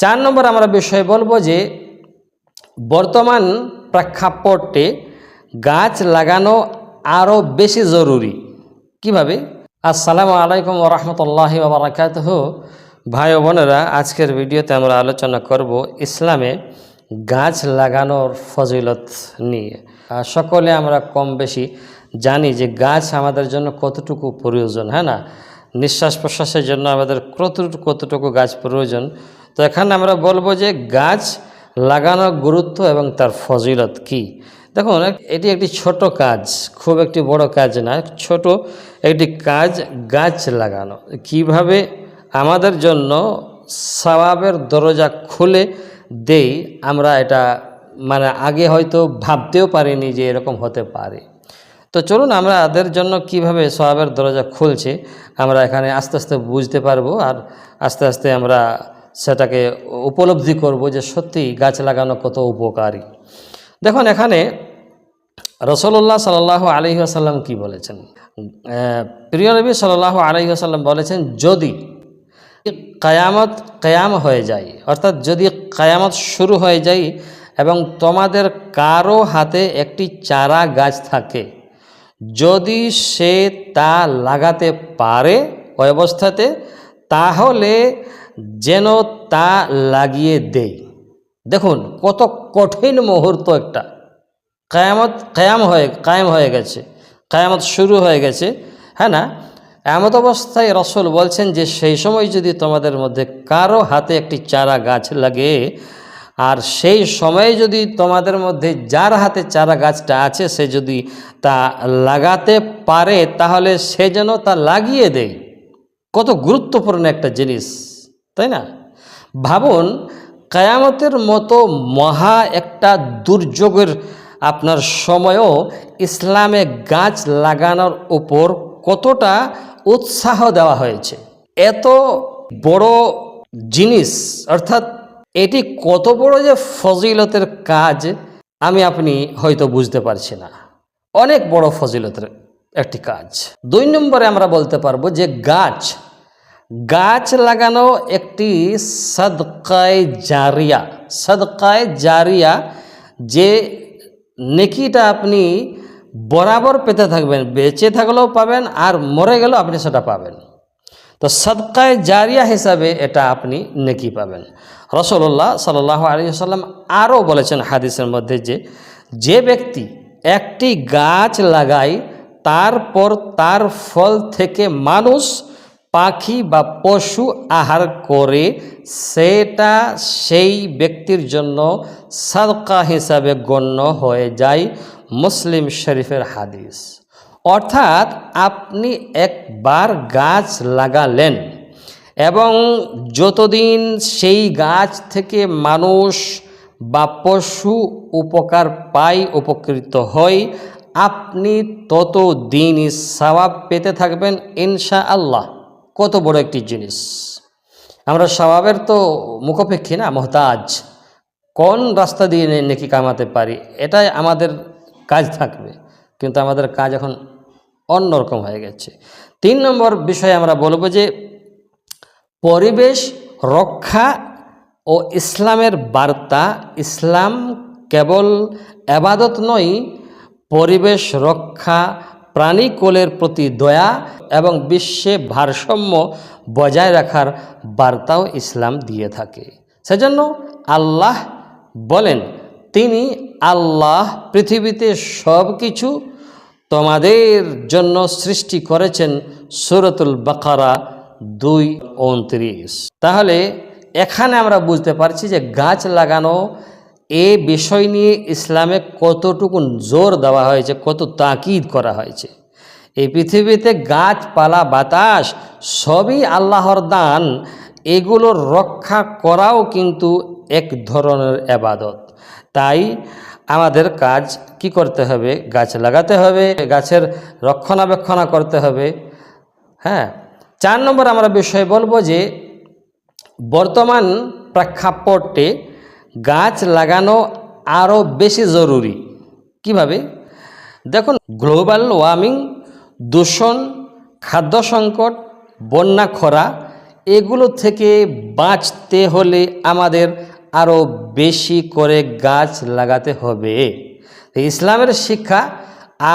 চার নম্বর আমরা বিষয় বলব যে বর্তমান প্রেক্ষাপটে গাছ লাগানো আরও বেশি জরুরি। কীভাবে? আসসালামু আলাইকুম ওরহমতুল্লাহি বারাকাত ভাই বোনেরা, আজকের ভিডিওতে আমরা আলোচনা করব ইসলামে গাছ লাগানোর ফজিলত নিয়ে। সকলে আমরা কম বেশি জানি যে গাছ আমাদের জন্য কতটুকু প্রয়োজন হ্যাঁ না? নিঃশ্বাস প্রশ্বাসের জন্য আমাদের কতটুকু কতটুকু গাছ প্রয়োজন তো এখানে আমরা বলব যে গাছ লাগানোর গুরুত্ব এবং তার ফজিলত কি। দেখুন, এটি একটি ছোট কাজ, খুব একটি বড় কাজ না, ছোট একটি কাজ গাছ লাগানো। কীভাবে? আমাদের জন্য সওয়াবের দরজা খুলে দেই আমরা এটা মানে আগে হয়তো ভাবতেও পারিনি যে এরকম হতে পারে। তো চলুন আমরা এদের জন্য কীভাবে সওয়াবের দরজা খুলছে, আমরা এখানে আস্তে আস্তে বুঝতে পারব আর আস্তে আস্তে আমরা সেটাকে উপলব্ধি করব যে সত্যি গাছ লাগানো কত উপকারী। দেখুন, এখানে রসল্লাহ সাল্লাহ আলহি আসাল্লাম কী বলেছেন? প্রিয় নবী সাল্লাহ আলহি আসাল্লাম বলেছেন, যদি কায়ামত কায়াম হয়ে যায়, অর্থাৎ যদি কায়ামত শুরু হয়ে যায় এবং তোমাদের কারও হাতে একটি চারা গাছ থাকে, যদি সে তা লাগাতে পারে অবস্থাতে তাহলে যেন তা লাগিয়ে দেয় দেখুন, কত কঠিন মুহূর্ত একটা। কায়ামত, কায়াম হয়ে, কায়েম হয়ে গেছে। কায়ামত শুরু হয়ে গেছে হ্যাঁ না? এমত অবস্থায় রসল বলছেন যে, সেই সময় যদি তোমাদের মধ্যে কারও হাতে একটি চারা গাছ লাগে, আর সেই সময়ে যদি তোমাদের মধ্যে যার হাতে চারা গাছটা আছে, সে যদি তা লাগাতে পারে, তাহলে সে যেন তা লাগিয়ে দেয়। কত গুরুত্বপূর্ণ একটা জিনিস, তাই না? ভাবুন, কায়ামতের মতো মহা একটা দুর্যোগের আপনার সময়ও ইসলামে গাছ লাগানোর উপর কতটা উৎসাহ দেওয়া হয়েছে। এত বড় জিনিস, অর্থাৎ এটি কত বড় যে ফজিলতের কাজ, আমি আপনি হয়তো বুঝতে পারছি না। অনেক বড় ফজিলতের একটি কাজ। দুই নম্বরে আমরা বলতে পারব যে গাছ গাছ লাগানো একটি সদকায় জারিয়া সদকায় জারিয়া যে নেকিটা আপনি বরাবর পেতে থাকবেন, বেঁচে থাকলেও পাবেন আর মরে গেলেও আপনি সেটা পাবেন। তো সদকায় জারিয়া হিসাবে এটা আপনি নেকি পাবেন। রসল্লাহ সাল্লাহ আলী সাল্লাম আরও বলেছেন হাদিসের মধ্যে যে যে ব্যক্তি একটি গাছ লাগায় তারপর তার ফল থেকে মানুষ, পাখি বা পশু আহার করে, সেটা সেই ব্যক্তির জন্য সাদকা হিসাবে গণ্য হয়ে যায় মুসলিম শরীফের হাদিস। অর্থাৎ আপনি একবার গাছ লাগালেন এবং যতদিন সেই গাছ থেকে মানুষ বা পশু উপকার পায়, উপকৃত হয় আপনি তত দিনই সওয়াব পেতে থাকবেন ইনশা আল্লাহ কত বড় একটি জিনিস। আমরা স্বভাবের তো মুখোপেক্ষী না, মহতাজ। কোন রাস্তা দিয়ে নেকি কামাতে পারি, এটাই আমাদের কাজ থাকবে। কিন্তু আমাদের কাজ এখন অন্যরকম হয়ে গেছে। তিন নম্বর বিষয়ে আমরা বলব যে, পরিবেশ রক্ষা ও ইসলামের বার্তা, ইসলাম কেবল আবাদত নয় পরিবেশ রক্ষা প্রাণীকুলের প্রতি দয়া এবং বিশ্বে ভারসাম্য বজায় রাখার বার্তাও ইসলাম দিয়ে থাকে। সেজন্য আল্লাহ বলেন, তিনি আল্লাহ পৃথিবীতে সব কিছু তোমাদের জন্য সৃষ্টি করেছেন। সুরতুল বাকারা দুই উনত্রিশ তাহলে এখানে আমরা বুঝতে পারছি যে গাছ লাগানো এ বিষয় নিয়ে ইসলামে কতটুকু জোর দেওয়া হয়েছে, কত তাকিদ করা হয়েছে? এই পৃথিবীতে গাছপালা, বাতাস সবই আল্লাহর দান এগুলোর রক্ষা করাও কিন্তু এক ধরনের আবাদত তাই আমাদের কাজ কি করতে হবে? গাছ লাগাতে হবে, গাছের রক্ষণাবেক্ষণা করতে হবে। হ্যাঁ চার নম্বর আমরা বিষয় বলব যে বর্তমান প্রেক্ষাপটে গাছ লাগানো আরও বেশি জরুরি। কীভাবে? দেখুন, গ্লোবাল ওয়ার্মিং, দূষণ, খাদ্য সংকট, বন্যা খরা, এগুলো থেকে বাঁচতে হলে আমাদের আরও বেশি করে গাছ লাগাতে হবে। ইসলামের শিক্ষা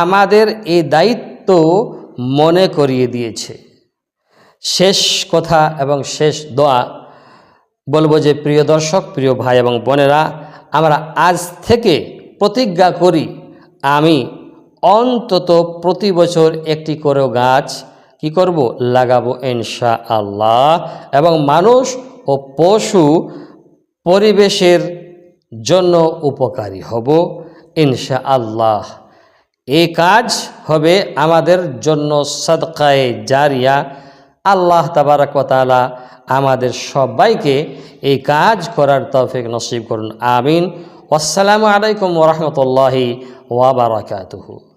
আমাদের এই দায়িত্ব মনে করিয়ে দিয়েছে। শেষ কথা এবং শেষ দোয়া বলব যে, প্রিয় দর্শক, প্রিয় ভাই এবং বোনেরা, আমরা আজ থেকে প্রতিজ্ঞা করি, আমি অন্তত প্রতি বছর একটি করে গাছ কি করব? লাগাবো ইনশা আল্লাহ এবং মানুষ ও পশু পরিবেশের জন্য উপকারী হব ইনশা আল্লাহ এই কাজ হবে আমাদের জন্য সদকায়ে জারিয়া আল্লাহ তাবারকতালা আমাদের সবাইকে এই কাজ করার তফিক নসিব করুন। আমিন। আসসালামু আলাইকুম ওরহমতুল্লাহি ওয়াবারাকাতুহু